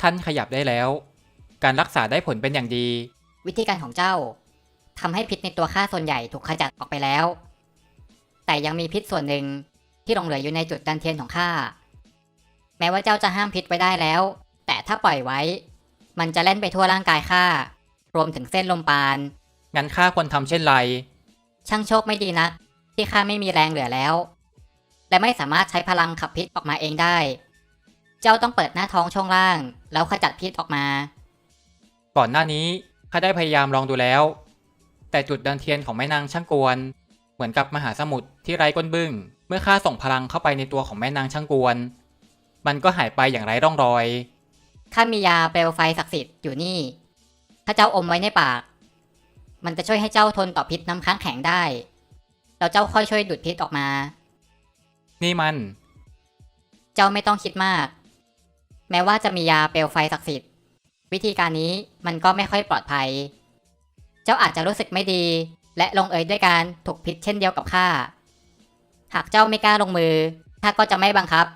ท่านขยับได้แล้ว การรักษาได้ผลเป็นอย่างดี วิธีการของเจ้าทำให้พิษในตัวข้าส่วนใหญ่ถูกขจัดออกไปแล้ว แต่ยังมีพิษส่วนหนึ่งที่หลงเหลืออยู่ในจุดดันเทียนของข้า แม้ว่าเจ้าจะห้ามพิษไว้ได้แล้ว แต่ถ้าปล่อยไว้ มันจะเล่นไปทั่วร่างกายข้า รวมถึงเส้นลมปาน งั้นข้าควรทำเช่นไร ช่างโชคไม่ดีนะ ที่ข้าไม่มีแรงเหลือแล้ว และไม่สามารถใช้พลังขับพิษออกมาเองได้ เจ้าต้องเปิดหน้าท้องช่วงล่าง แล้วขจัดพิษออกมา ก่อนหน้านี้ข้าได้พยายามลองดูแล้ว แต่จุดดันเทียนของแม่นางช่างกวน เหมือนกับมหาสมุทรที่ไร้ก้นบึ้ง เมื่อข้าส่งพลังเข้าไปในตัวของแม่นางช่างกวน มันก็หายไปอย่างไร้ร่องรอยข้ามียาเปลวไฟศักดิ์สิทธิ์อยู่นี่ ถ้าเจ้าอมไว้ในปาก มันจะช่วยให้เจ้าทนต่อพิษน้ำค้างแข็งได้ แล้วเจ้าค่อยช่วยดูดพิษออกมา นี่มัน เจ้าไม่ต้องคิดมาก แม้ว่าจะมียาเปลวไฟศักดิ์สิทธิ์ วิธีการนี้มันก็ไม่ค่อยปลอดภัย เจ้าอาจจะรู้สึกไม่ดี และลงเอยด้วยการถูกพิษเช่นเดียวกับข้า หากเจ้าไม่กล้าลงมือข้าก็จะไม่บังคับ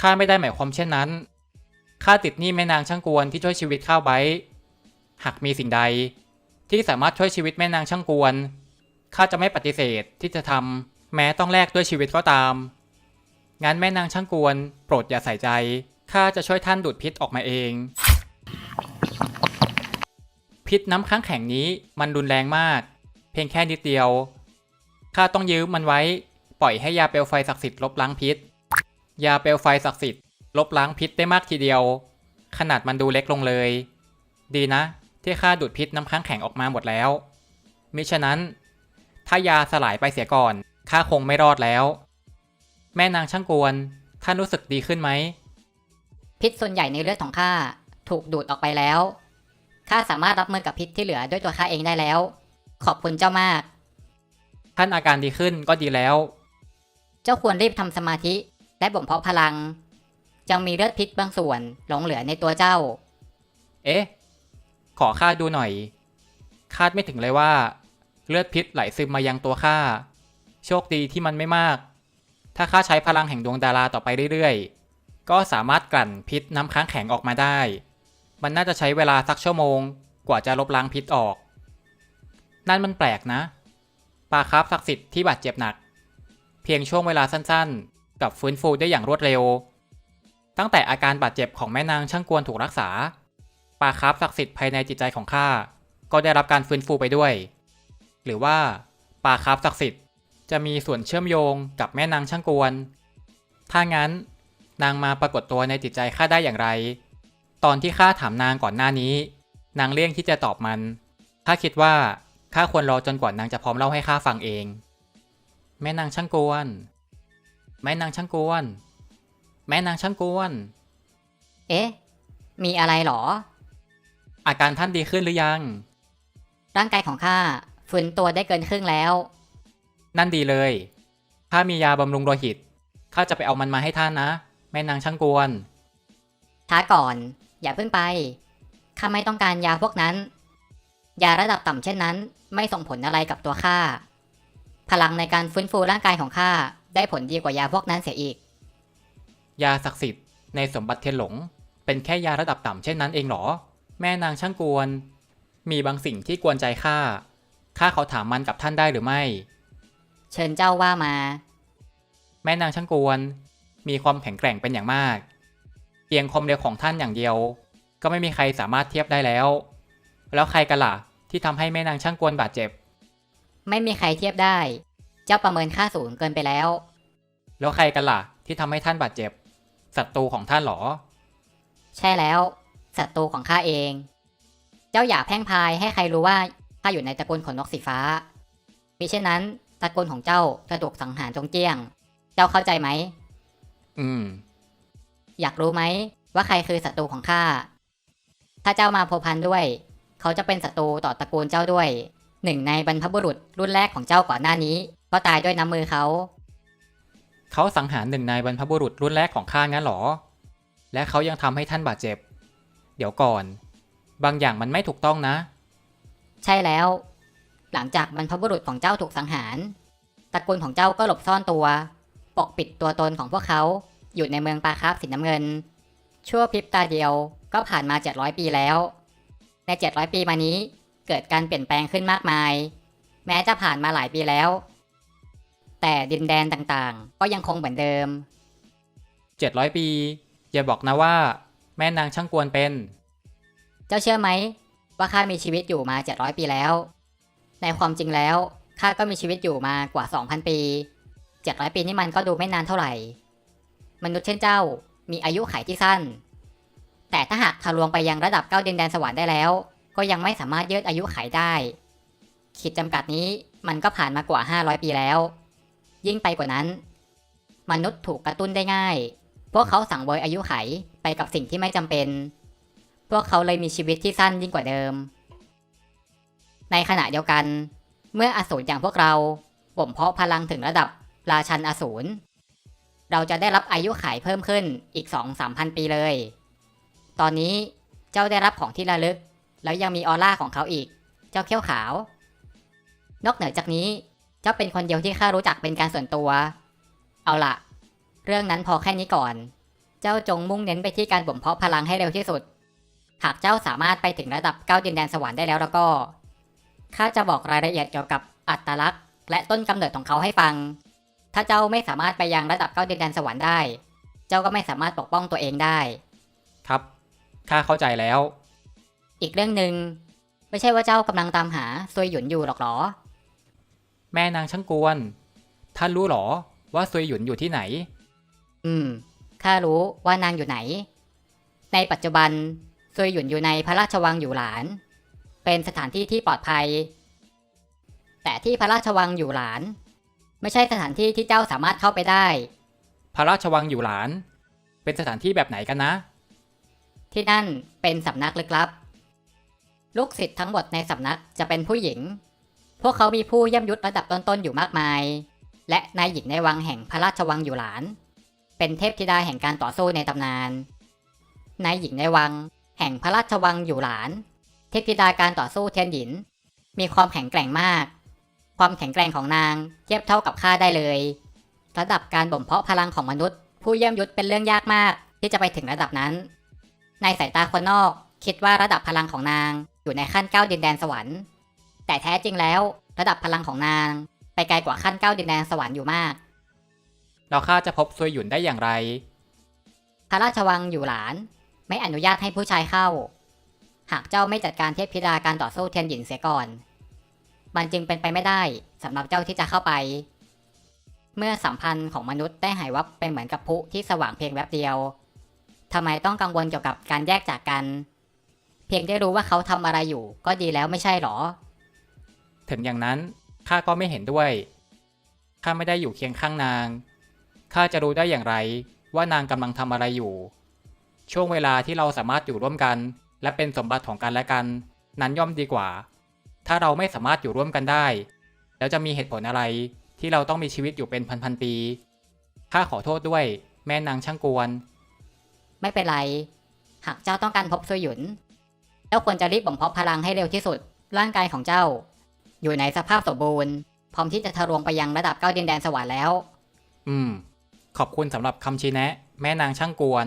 ข้าไม่ได้หมายความเช่นนั้น ข้าติดหนี้แม่นางช่างกวนที่ช่วยชีวิตข้าไว้ หากมีสิ่งใด ที่สามารถช่วยชีวิตแม่นางช่างกวน ข้าจะไม่ปฏิเสธที่จะทำแม้ต้องแลกด้วยชีวิตก็ตาม งั้นแม่นางช่างกวน โปรดอย่าใส่ใจ ข้าจะช่วยท่านดูดพิษออกมาเอง พิษน้ำค้างแข็งนี้มันรุนแรงมาก เพียงแค่นิดเดียว ข้าต้องยื้อมันไว้ ปล่อยให้ยาเปลวไฟศักดิ์สิทธิ์ลบล้างพิษ ยาเปลวไฟศักดิ์สิทธิ์ลบล้างพิษได้มากทีเดียว ขนาดมันดูเล็กลงเลย ดีนะ ที่ข้าดูดพิษน้ำค้างแข็งออกมาหมดแล้วมิฉะนั้น ถ้ายาสลายไปเสียก่อนข้าคงไม่รอดแล้ว แม่นางช่างกวน ท่านรู้สึกดีขึ้นไหม พิษส่วนใหญ่ในเลือดของข้าถูกดูดออกไปแล้ว ข้าสามารถรับมือกับพิษที่เหลือด้วยตัวข้าเองได้แล้ว ขอบคุณเจ้ามาก ท่านอาการดีขึ้นก็ดีแล้ว เจ้าควรรีบทำสมาธิและบ่มเพาะพลังยังมีเลือดพิษบางส่วนหลงเหลือในตัวเจ้า เอ๊ะ ขอข้าดูหน่อย คาดไม่ถึงเลยว่า เลือดพิษไหลซึมมายังตัวข้า โชคดีที่มันไม่มาก ถ้าข้าใช้พลังแห่งดวงดาราต่อไปเรื่อยๆ ก็สามารถกลั่นพิษน้ำค้างแข็งออกมาได้ มันน่าจะใช้เวลาสักชั่วโมง กว่าจะลบล้างพิษออก นั่นมันแปลกนะ ปลาคาร์ฟศักดิ์สิทธิ์ที่บาดเจ็บหนัก เพียงช่วงเวลาสั้นๆ กับฟื้นฟูได้อย่างรวดเร็ว ตั้งแต่อาการบาดเจ็บของแม่นางช่างกวนถูกรักษา ปลาคาร์ฟศักดิ์สิทธิ์ภายในจิตใจของข้าก็ได้รับการฟื้นฟูไปด้วย หรือว่าปลาคาร์ฟศักดิ์สิทธิ์ จะมีส่วนเชื่อมโยงกับแม่นางช่างกวน ถ้างั้น นางมาปรากฏตัวในจิตใจข้าได้อย่างไร ตอนที่ข้าถามนางก่อนหน้านี้ นางเลี่ยงที่จะตอบมันข้าคิดว่าข้าควรรอจนกว่านางจะพร้อมเล่าให้ข้าฟังเอง แม่นางช่างกวน แม่นางช่างกวน แม่นางช่างกวน เอ๊ะ มีอะไรหรอ อาการท่านดีขึ้นหรือยัง ร่างกายของข้าฟื้นตัวได้เกินครึ่งแล้ว นั่นดีเลยถ้ามียาบำรุงโลหิต ข้าจะไปเอามันมาให้ท่านนะ แม่นางช่างกวน ช้าก่อน อย่าเพิ่งไป ข้าไม่ต้องการยาพวกนั้น ยาระดับต่ำเช่นนั้น ไม่ส่งผลอะไรกับตัวข้า พลังในการฟื้นฟูร่างกายของข้าได้ผลดีกว่ายาพวกนั้นเสียอีก ยาศักดิ์สิทธิ์ในสมบัติเทียนหลง เป็นแค่ยาระดับต่ำเช่นนั้นเองเหรอ แม่นางช่างกวน มีบางสิ่งที่กวนใจข้า ข้าเขาถามมันกับท่านได้หรือไม่ เชิญเจ้าว่ามา แม่นางช่างกวน มีความแข็งแกร่งเป็นอย่างมาก เพียงความเร็วของท่านอย่างเดียว ก็ไม่มีใครสามารถเทียบได้แล้ว แล้วใครกันล่ะที่ทำให้แม่นางช่างกวนบาดเจ็บ ไม่มีใครเทียบได้ เจ้าประเมินค่าสูงเกินไปแล้ว แล้วใครกันล่ะที่ทำให้ท่านบาดเจ็บศัตรูของท่านเหรอ ใช่แล้วศัตรูของข้าเอง เจ้าอย่าแพร่งพรายให้ใครรู้ว่าข้าอยู่ในตระกูลขนนกสีฟ้ามิเช่นนั้น ตระกูลของเจ้าจะถูกสังหารจงเจี้ยง เจ้าเข้าใจไหม อืม อยากรู้ไหม ว่าใครคือศัตรูของข้า ถ้าเจ้ามาพัวพันด้วย เขาจะเป็นศัตรูต่อตระกูลเจ้าด้วย หนึ่งในบรรพบุรุษรุ่นแรกของเจ้าก่อนหน้านี้ ก็ตายด้วยน้ำมือเขา เขาสังหารหนึ่งในบรรพบุรุษรุ่นแรกของข้างั้นเหรอ และเขายังทำให้ท่านบาดเจ็บ เดี๋ยวก่อน บางอย่างมันไม่ถูกต้องนะ ใช่แล้ว หลังจากบรรพบุรุษของเจ้าถูกสังหารตระกูลของเจ้าก็หลบซ่อนตัว ปกปิดตัวตนของพวกเขาอยู่ในเมืองปาคาบสีน้ำเงิน ชั่วพริบตาเดียวก็ผ่านมา 700 ปีแล้ว ใน 700 ปีมานี้เกิดการเปลี่ยนแปลงขึ้นมากมาย แม้จะผ่านมาหลายปีแล้ว แต่ดินแดนต่างๆ ก็ยังคงเหมือนเดิม 700 ปี อย่าบอกนะว่า แม่นางช่างกวนเป็น เจ้าเชื่อไหมว่าข้ามีชีวิตอยู่มา 700 ปีแล้ว ในความจริงแล้วข้าก็มีชีวิตอยู่มากว่า 2,000 ปี 700 ปีนี่มันก็ดูไม่นานเท่าไหร่ มนุษย์เช่นเจ้ามีอายุขัยที่สั้น แต่ถ้าหากทะลวงไปยังระดับเก้าดินแดนสวรรค์ได้แล้ว ก็ยังไม่สามารถยืดอายุขัยได้ ขีดจำกัดนี้มันก็ผ่านมากว่า 500 ปีแล้ว ยิ่งไปกว่านั้น มนุษย์ถูกกระตุ้นได้ง่าย พวกเขาสั่งเวยอายุไขไปกับสิ่งที่ไม่จำเป็น พวกเขาเลยมีชีวิตที่สั้นยิ่งกว่าเดิม ในขณะเดียวกัน เมื่ออสูรอย่างพวกเราบ่มเพาะพลังถึงระดับราชันอสูร เราจะได้รับอายุขัยเพิ่มขึ้นอีก 2 3 0 0 0ปีเลย ตอนนี้เจ้าได้รับของที่ระลึก แล้วยังมีออร่าของเขาอีก เจ้าเขี้ยวขาว นอกเหนือจากนี้ เจ้าเป็นคนเดียวที่ข้ารู้จักเป็นการส่วนตัว เอาละเรื่องนั้นพอแค่นี้ก่อน เจ้าจงมุ่งเน้นไปที่การบ่มเพาะพลังให้เร็วที่สุด หากเจ้าสามารถไปถึงระดับเก้าดินแดนสวรรค์ได้แล้วแล้วก็ ข้าจะบอกรายละเอียดเกี่ยวกับอัตลักษณ์ และต้นกำเนิดของเขาให้ฟัง ถ้าเจ้าไม่สามารถไปยังระดับเก้าดินแดนสวรรค์ได้ เจ้าก็ไม่สามารถปกป้องตัวเองได้ ครับข้าเข้าใจแล้ว อีกเรื่องหนึ่งไม่ใช่ว่าเจ้ากำลังตามหาซวยหยุนอยู่หรอกหรอ แม่นางช่างกวน ท่านรู้หรอว่าซวยหยุนอยู่ที่ไหน อืมข้ารู้ว่านางอยู่ไหน ในปัจจุบันซวยหยุนอยู่ในพระราชวังอยู่หลาน เป็นสถานที่ที่ปลอดภัย แต่ที่พระราชวังอยู่หลาน ไม่ใช่สถานที่ที่เจ้าสามารถเข้าไปได้ พระราชวังอยู่หลาน เป็นสถานที่แบบไหนกันนะ ที่นั่นเป็นสำนักลึกลับ ลูกศิษย์ทั้งหมดในสำนักจะเป็นผู้หญิง พวกเขามีผู้เย่ยมยุทธระดับต้นๆอยู่มากมาย และนายหญิงในวังแห่งพระราชวังอยู่หลาน เป็นเทพธิดาแห่งการต่อสู้ในตำนานนายหญิงในวัง แห่งพระราชวังอยู่หลาน เทพธิดาการต่อสู้เทียนหยิน มีความแข็งแกร่งมาก ความแข็งแกร่งของนางเทียบเท่ากับข้าได้เลย ระดับการบ่มเพาะพลังของมนุษย์ ผู้เยี่ยมยุทธเป็นเรื่องยากมากที่จะไปถึงระดับนั้น ในสายตาคนนอกคิดว่าระดับพลังของนางอยู่ในขั้นเก้าดินแดนสวรรค์ แต่แท้จริงแล้ว ระดับพลังของนาง ไปไกลกว่าขั้นเก้าดินแดนสวรรค์อยู่มาก เราข้าจะพบซวยหยุนได้อย่างไร พระราชวังอยู่หลาน ไม่อนุญาตให้ผู้ชายเข้า หากเจ้าไม่จัดการเทพธิดาการต่อสู้เทียนหยินเสียก่อน มันจึงเป็นไปไม่ได้สำหรับเจ้าที่จะเข้าไป เมื่อสัมพันธ์ของมนุษย์ได้หายวับไปเหมือนกับพุที่สว่างเพียงแวบเดียวทำไมต้องกังวลเกี่ยวกับการแยกจากกัน เพียงได้รู้ว่าเขาทำอะไรอยู่ ก็ดีแล้วไม่ใช่หรอ ถึงอย่างนั้นข้าก็ไม่เห็นด้วยข้าไม่ได้อยู่เคียงข้างนางข้าจะรู้ได้อย่างไรว่านางกำลังทำอะไรอยู่ ช่วงเวลาที่เราสามารถอยู่ร่วมกัน และเป็นสมบัติของกันและกัน นั้นย่อมดีกว่า ถ้าเราไม่สามารถอยู่ร่วมกันได้ แล้วจะมีเหตุผลอะไรที่เราต้องมีชีวิตอยู่เป็นพันๆปี ข้าขอโทษด้วย แม่นางช่างกวน ไม่เป็นไร หากเจ้าต้องการพบซวยหยุน เจ้าควรจะรีบบ่มเพาะพลังให้เร็วที่สุด ร่างกายของเจ้า อยู่ในสภาพสมบูรณ์ พร้อมที่จะทะลวงไปยังระดับเก้าดินแดนสวรรค์แล้ว อืม ขอบคุณสำหรับคำชี้แนะ แม่นางช่างกวน